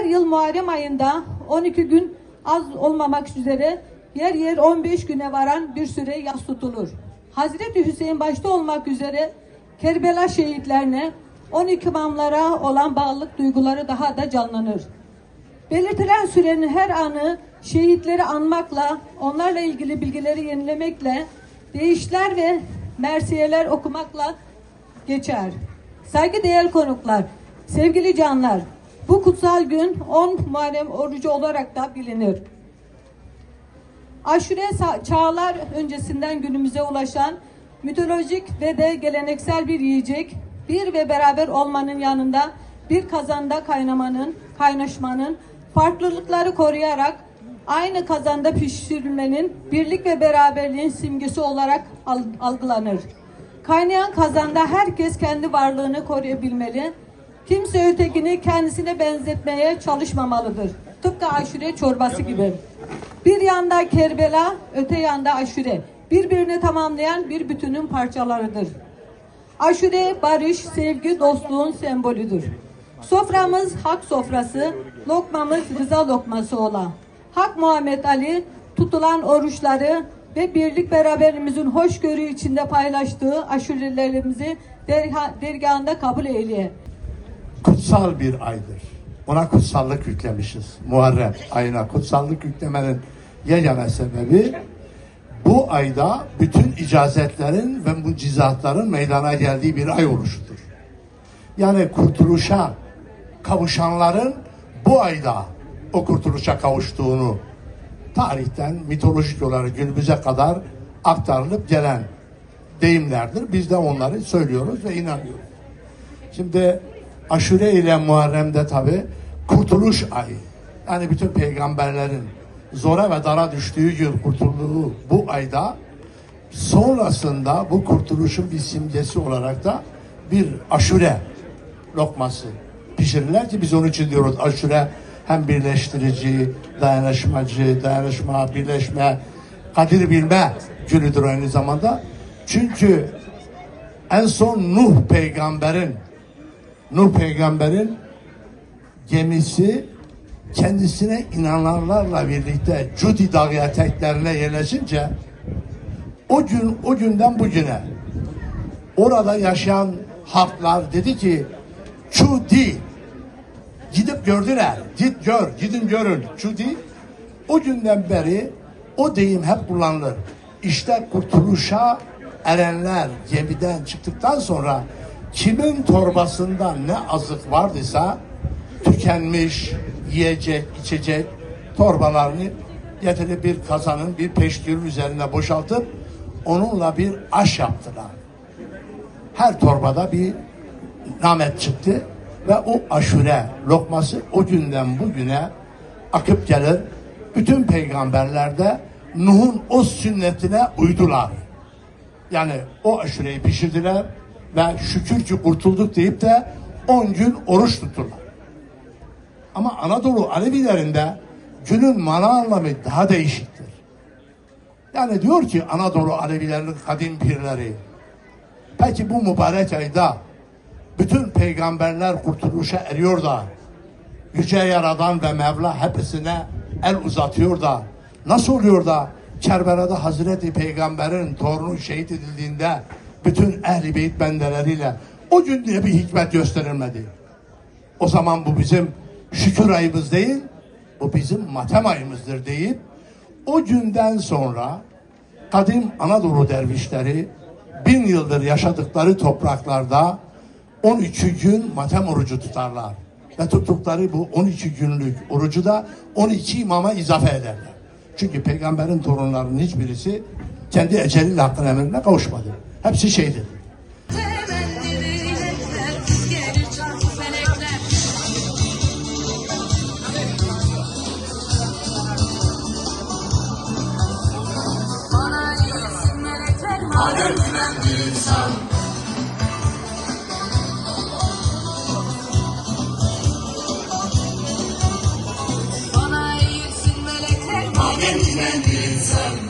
Her yıl Muharrem ayında 12 gün az olmamak üzere yer yer 15 güne varan bir süre yas tutulur. Hazreti Hüseyin başta olmak üzere Kerbela şehitlerine 12 imamlara olan bağlılık duyguları daha da canlanır. Belirtilen sürenin her anı şehitleri anmakla, onlarla ilgili bilgileri yenilemekle, değişler ve mersiyeler okumakla geçer. Saygıdeğer konuklar, sevgili canlar, bu kutsal gün 10 Muharrem orucu olarak da bilinir. Aşure çağlar öncesinden günümüze ulaşan mitolojik ve de geleneksel bir yiyecek, bir ve beraber olmanın yanında bir kazanda kaynamanın, kaynaşmanın, farklılıkları koruyarak aynı kazanda pişirilmenin birlik ve beraberliğin simgesi olarak al- algılanır. Kaynayan kazanda herkes kendi varlığını koruyabilmeli, kimse ötekini kendisine benzetmeye çalışmamalıdır. Tıpkı aşure çorbası gibi. Bir yanda Kerbela, öte yanda aşure. Birbirini tamamlayan bir bütünün parçalarıdır. Aşure barış, sevgi, dostluğun sembolüdür. Soframız hak sofrası, lokmamız rıza lokması ola. Hak Muhammed Ali tutulan oruçları ve birlik beraberimizin hoşgörü içinde paylaştığı aşurelerimizi dergahında kabul eyleye. Kutsal bir aydır. Ona kutsallık yüklemişiz. Muharrem ayına kutsallık yüklemenin yegane sebebi bu ayda bütün icazetlerin ve mucizatların meydana geldiği bir ay oluşudur. Yani kurtuluşa kavuşanların bu ayda o kurtuluşa kavuştuğunu tarihten mitolojik olarak günümüze kadar aktarılıp gelen deyimlerdir. Biz de onları söylüyoruz ve inanıyoruz. Şimdi aşure ile Muharrem'de tabi kurtuluş ayı. Yani bütün peygamberlerin zora ve dara düştüğü yıl kurtulduğu bu ayda sonrasında bu kurtuluşun bir simgesi olarak da bir aşure lokması pişirirler ki biz onun için diyoruz aşure hem birleştirici, dayanışmacı, dayanışma, birleşme, kadir bilme günüdür aynı zamanda. Çünkü en son Nuh peygamberin Nuh peygamberin gemisi kendisine inananlarla birlikte Cudi dağı eteklerine yerleşince o gün o günden bugüne orada yaşayan halklar dedi ki Cudi gidip gördüler. Git gör, gidin görün. Cudi o günden beri o deyim hep kullanılır. İşte kurtuluşa erenler gemiden çıktıktan sonra kimin torbasında ne azık vardıysa tükenmiş yiyecek, içecek torbalarını getirip bir kazanın, bir peşkürün üzerine boşaltıp onunla bir aş yaptılar. Her torbada bir namet çıktı ve o aşure lokması o günden bugüne akıp gelir. Bütün peygamberler de Nuh'un o sünnetine uydular. Yani o aşureyi pişirdiler ve şükür ki kurtulduk deyip de 10 gün oruç tuttular. Ama Anadolu Alevilerinde günün mana anlamı daha değişiktir. Yani diyor ki Anadolu Alevilerinin kadim pirleri peki bu mübarek ayda bütün peygamberler kurtuluşa eriyor da Yüce Yaradan ve Mevla hepsine el uzatıyor da nasıl oluyor da Kerbela'da Hazreti Peygamber'in torunu şehit edildiğinde bütün ehli beyt bendeleriyle o gün diye bir hikmet gösterilmedi. O zaman bu bizim şükür ayımız değil, bu bizim matem ayımızdır deyip o günden sonra kadim Anadolu dervişleri bin yıldır yaşadıkları topraklarda 13 gün matem orucu tutarlar. Ve tuttukları bu 12 günlük orucu da 12 imama izafe ederler. Çünkü peygamberin torunlarının hiçbirisi kendi eceliyle hakkın emrine kavuşmadı. Hepsi iyisin melekler, madem güvenli insan. Bana iyisin melekler, madem güvenli insan.